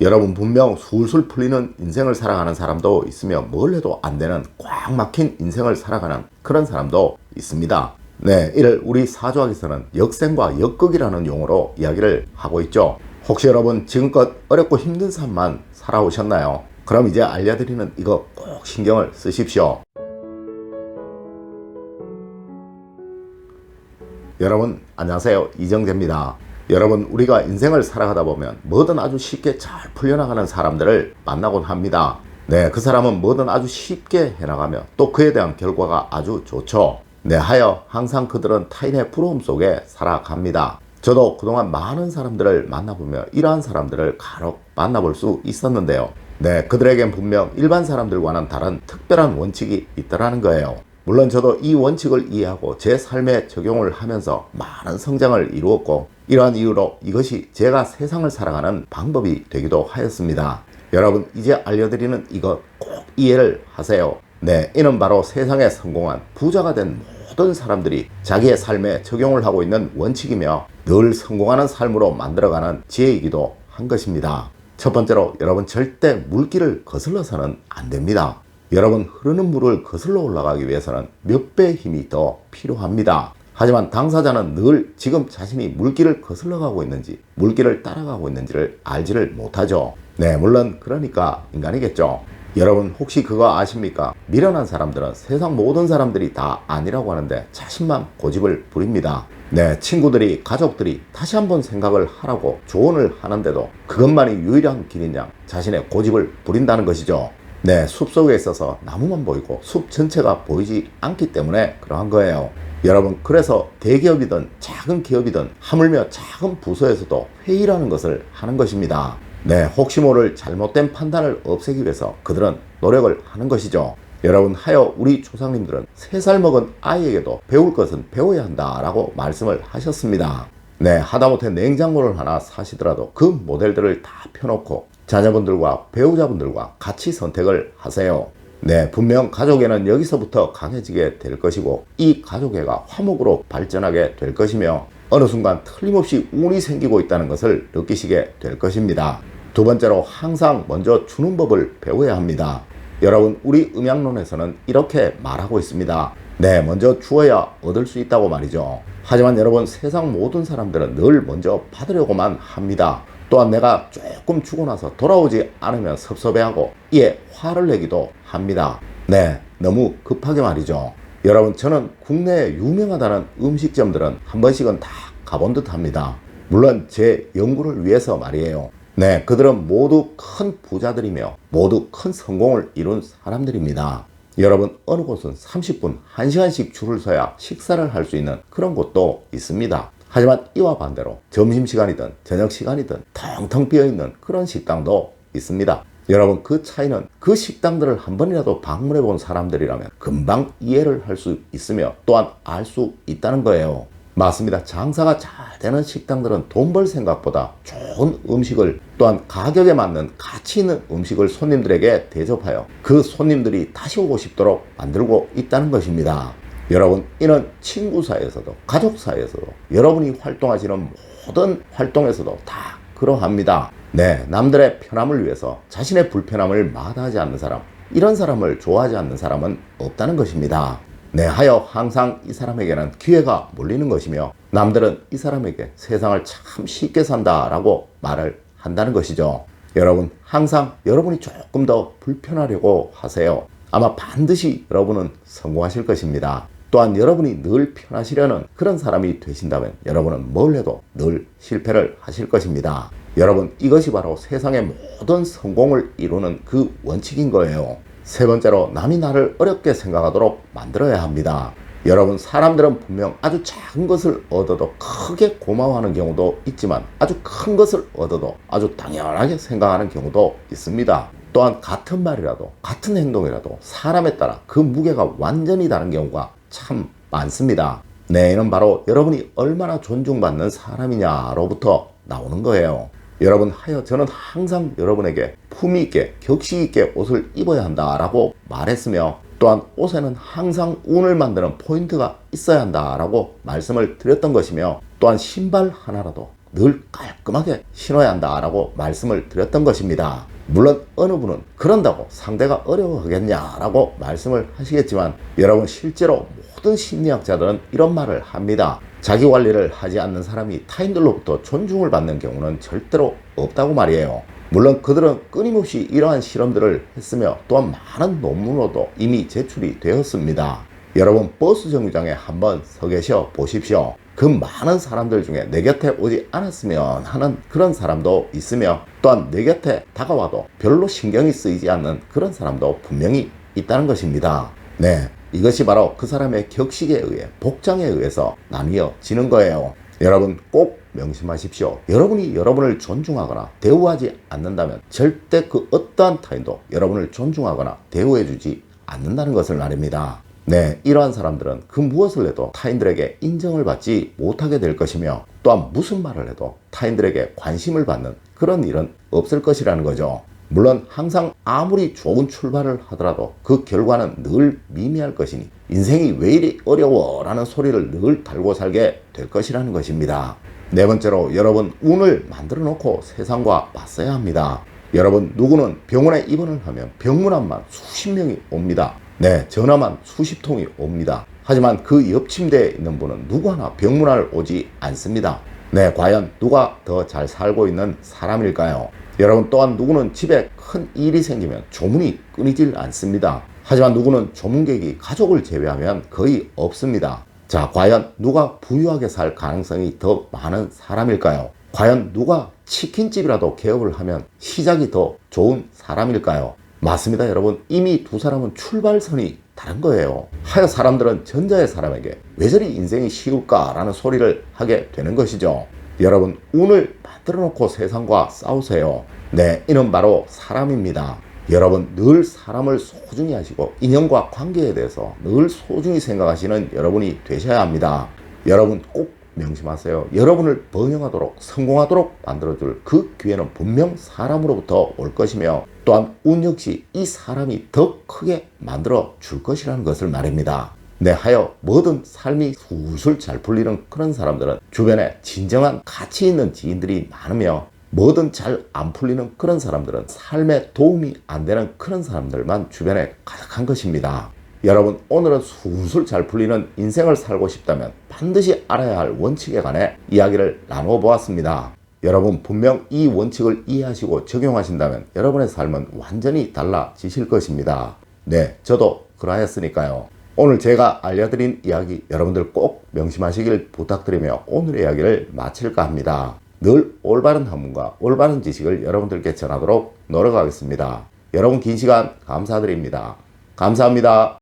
여러분 분명 술술 풀리는 인생을 살아가는 사람도 있으며 뭘 해도 안 되는 꽉 막힌 인생을 살아가는 그런 사람도 있습니다. 네, 이를 우리 사조학에서는 역생과 역극이라는 용어로 이야기를 하고 있죠. 혹시 여러분 지금껏 어렵고 힘든 삶만 살아오셨나요? 그럼 이제 알려드리는 이거 꼭 신경을 쓰십시오. 여러분 안녕하세요 이정재입니다. 여러분 우리가 인생을 살아가다 보면 뭐든 아주 쉽게 잘 풀려나가는 사람들을 만나곤 합니다. 네, 그 사람은 뭐든 아주 쉽게 해나가며 또 그에 대한 결과가 아주 좋죠. 네, 하여 항상 그들은 타인의 부러움 속에 살아갑니다. 저도 그동안 많은 사람들을 만나보며 이러한 사람들을 간혹 만나볼 수 있었는데요. 네, 그들에겐 분명 일반 사람들과는 다른 특별한 원칙이 있더라는 거예요. 물론 저도 이 원칙을 이해하고 제 삶에 적용을 하면서 많은 성장을 이루었고 이러한 이유로 이것이 제가 세상을 살아가는 방법이 되기도 하였습니다. 여러분 이제 알려드리는 이것 꼭 이해를 하세요. 네, 이는 바로 세상에 성공한 부자가 된 모든 사람들이 자기의 삶에 적용을 하고 있는 원칙이며 늘 성공하는 삶으로 만들어가는 지혜이기도 한 것입니다. 첫 번째로 여러분 절대 물길을 거슬러서는 안 됩니다. 여러분 흐르는 물을 거슬러 올라가기 위해서는 몇 배의 힘이 더 필요합니다. 하지만 당사자는 늘 지금 자신이 물길을 거슬러 가고 있는지 물길을 따라가고 있는지를 알지를 못하죠. 네, 물론 그러니까 인간이겠죠. 여러분 혹시 그거 아십니까? 미련한 사람들은 세상 모든 사람들이 다 아니라고 하는데 자신만 고집을 부립니다. 네, 친구들이, 가족들이 다시 한번 생각을 하라고 조언을 하는데도 그것만이 유일한 길이냐 자신의 고집을 부린다는 것이죠. 네, 숲 속에 있어서 나무만 보이고 숲 전체가 보이지 않기 때문에 그러한 거예요. 여러분, 그래서 대기업이든 작은 기업이든 하물며 작은 부서에서도 회의라는 것을 하는 것입니다. 네, 혹시 모를 잘못된 판단을 없애기 위해서 그들은 노력을 하는 것이죠. 여러분, 하여 우리 조상님들은 세살 먹은 아이에게도 배울 것은 배워야 한다라고 말씀을 하셨습니다. 네, 하다못해 냉장고를 하나 사시더라도 그 모델들을 다 펴놓고 자녀분들과 배우자분들과 같이 선택을 하세요. 네, 분명 가족에는 여기서부터 강해지게 될 것이고 이 가족애가 화목으로 발전하게 될 것이며 어느 순간 틀림없이 운이 생기고 있다는 것을 느끼시게 될 것입니다. 두 번째로 항상 먼저 주는 법을 배워야 합니다. 여러분, 우리 음양론에서는 이렇게 말하고 있습니다. 네, 먼저 주어야 얻을 수 있다고 말이죠. 하지만 여러분, 세상 모든 사람들은 늘 먼저 받으려고만 합니다. 또한 내가 조금 주고 나서 돌아오지 않으면 섭섭해하고 이에 화를 내기도 합니다. 네, 너무 급하게 말이죠. 여러분, 저는 국내에 유명하다는 음식점들은 한 번씩은 다 가본 듯 합니다. 물론 제 연구를 위해서 말이에요. 네, 그들은 모두 큰 부자들이며 모두 큰 성공을 이룬 사람들입니다. 여러분, 어느 곳은 30분, 1시간씩 줄을 서야 식사를 할 수 있는 그런 곳도 있습니다. 하지만 이와 반대로 점심시간이든 저녁시간이든 텅텅 비어있는 그런 식당도 있습니다. 여러분 그 차이는 그 식당들을 한 번이라도 방문해 본 사람들이라면 금방 이해를 할 수 있으며 또한 알 수 있다는 거예요. 맞습니다. 장사가 잘 되는 식당들은 돈 벌 생각보다 좋은 음식을 또한 가격에 맞는 가치 있는 음식을 손님들에게 대접하여 그 손님들이 다시 오고 싶도록 만들고 있다는 것입니다. 여러분, 이는 친구 사이에서도, 가족 사이에서도, 여러분이 활동하시는 모든 활동에서도 다 그러합니다. 네, 남들의 편함을 위해서 자신의 불편함을 마다하지 않는 사람, 이런 사람을 좋아하지 않는 사람은 없다는 것입니다. 네, 하여 항상 이 사람에게는 기회가 몰리는 것이며, 남들은 이 사람에게 세상을 참 쉽게 산다라고 말을 한다는 것이죠. 여러분, 항상 여러분이 조금 더 불편하려고 하세요. 아마 반드시 여러분은 성공하실 것입니다. 또한 여러분이 늘 편하시려는 그런 사람이 되신다면 여러분은 뭘 해도 늘 실패를 하실 것입니다. 여러분, 이것이 바로 세상의 모든 성공을 이루는 그 원칙인 거예요. 세 번째로, 남이 나를 어렵게 생각하도록 만들어야 합니다. 여러분, 사람들은 분명 아주 작은 것을 얻어도 크게 고마워하는 경우도 있지만 아주 큰 것을 얻어도 아주 당연하게 생각하는 경우도 있습니다. 또한 같은 말이라도 같은 행동이라도 사람에 따라 그 무게가 완전히 다른 경우가 참 많습니다. 네, 이는 바로 여러분이 얼마나 존중받는 사람이냐로부터 나오는 거예요. 여러분 하여 저는 항상 여러분에게 품위 있게 격식 있게 옷을 입어야 한다라고 말했으며 또한 옷에는 항상 운을 만드는 포인트가 있어야 한다라고 말씀을 드렸던 것이며 또한 신발 하나라도 늘 깔끔하게 신어야 한다라고 말씀을 드렸던 것입니다. 물론 어느 분은 그런다고 상대가 어려워하겠냐라고 말씀을 하시겠지만 여러분 실제로 모든 심리학자들은 이런 말을 합니다. 자기 관리를 하지 않는 사람이 타인들로부터 존중을 받는 경우는 절대로 없다고 말이에요. 물론 그들은 끊임없이 이러한 실험들을 했으며 또한 많은 논문으로도 이미 제출이 되었습니다. 여러분 버스 정류장에 한번 서 계셔 보십시오. 그 많은 사람들 중에 내 곁에 오지 않았으면 하는 그런 사람도 있으며 또한 내 곁에 다가와도 별로 신경이 쓰이지 않는 그런 사람도 분명히 있다는 것입니다. 네, 이것이 바로 그 사람의 격식에 의해 복장에 의해서 나뉘어지는 거예요. 여러분 꼭 명심하십시오. 여러분이 여러분을 존중하거나 대우하지 않는다면 절대 그 어떠한 타인도 여러분을 존중하거나 대우해주지 않는다는 것을 말입니다. 네, 이러한 사람들은 그 무엇을 해도 타인들에게 인정을 받지 못하게 될 것이며 또한 무슨 말을 해도 타인들에게 관심을 받는 그런 일은 없을 것이라는 거죠. 물론 항상 아무리 좋은 출발을 하더라도 그 결과는 늘 미미할 것이니 인생이 왜 이리 어려워 라는 소리를 늘 달고 살게 될 것이라는 것입니다. 네 번째로 여러분 운을 만들어 놓고 세상과 맞서야 합니다. 여러분 누구는 병원에 입원을 하면 병문안만 수십 명이 옵니다. 네, 전화만 수십 통이 옵니다. 하지만 그 옆 침대에 있는 분은 누구 하나 병문안을 오지 않습니다. 네, 과연 누가 더 잘 살고 있는 사람일까요? 여러분 또한 누구는 집에 큰 일이 생기면 조문이 끊이질 않습니다. 하지만 누구는 조문객이 가족을 제외하면 거의 없습니다. 자, 과연 누가 부유하게 살 가능성이 더 많은 사람일까요? 과연 누가 치킨집이라도 개업을 하면 시작이 더 좋은 사람일까요? 맞습니다, 여러분. 이미 두 사람은 출발선이 다른 거예요. 하여 사람들은 전자의 사람에게 왜 저리 인생이 쉬울까라는 소리를 하게 되는 것이죠. 여러분, 운을 만들어 놓고 세상과 싸우세요. 네, 이는 바로 사람입니다. 여러분, 늘 사람을 소중히 하시고 인연과 관계에 대해서 늘 소중히 생각하시는 여러분이 되셔야 합니다. 여러분 꼭 명심하세요. 여러분을 번영하도록 성공하도록 만들어줄 그 기회는 분명 사람으로부터 올 것이며 또한 운 역시 이 사람이 더 크게 만들어 줄 것이라는 것을 말입니다. 네, 하여 뭐든 삶이 술술 잘 풀리는 그런 사람들은 주변에 진정한 가치 있는 지인들이 많으며 뭐든 잘 안 풀리는 그런 사람들은 삶에 도움이 안 되는 그런 사람들만 주변에 가득한 것입니다. 여러분 오늘은 술술 잘 풀리는 인생을 살고 싶다면 반드시 알아야 할 원칙에 관해 이야기를 나누어 보았습니다. 여러분 분명 이 원칙을 이해하시고 적용하신다면 여러분의 삶은 완전히 달라지실 것입니다. 네, 저도 그러하였으니까요. 오늘 제가 알려드린 이야기 여러분들 꼭 명심하시길 부탁드리며 오늘의 이야기를 마칠까 합니다. 늘 올바른 학문과 올바른 지식을 여러분들께 전하도록 노력하겠습니다. 여러분 긴 시간 감사드립니다. 감사합니다.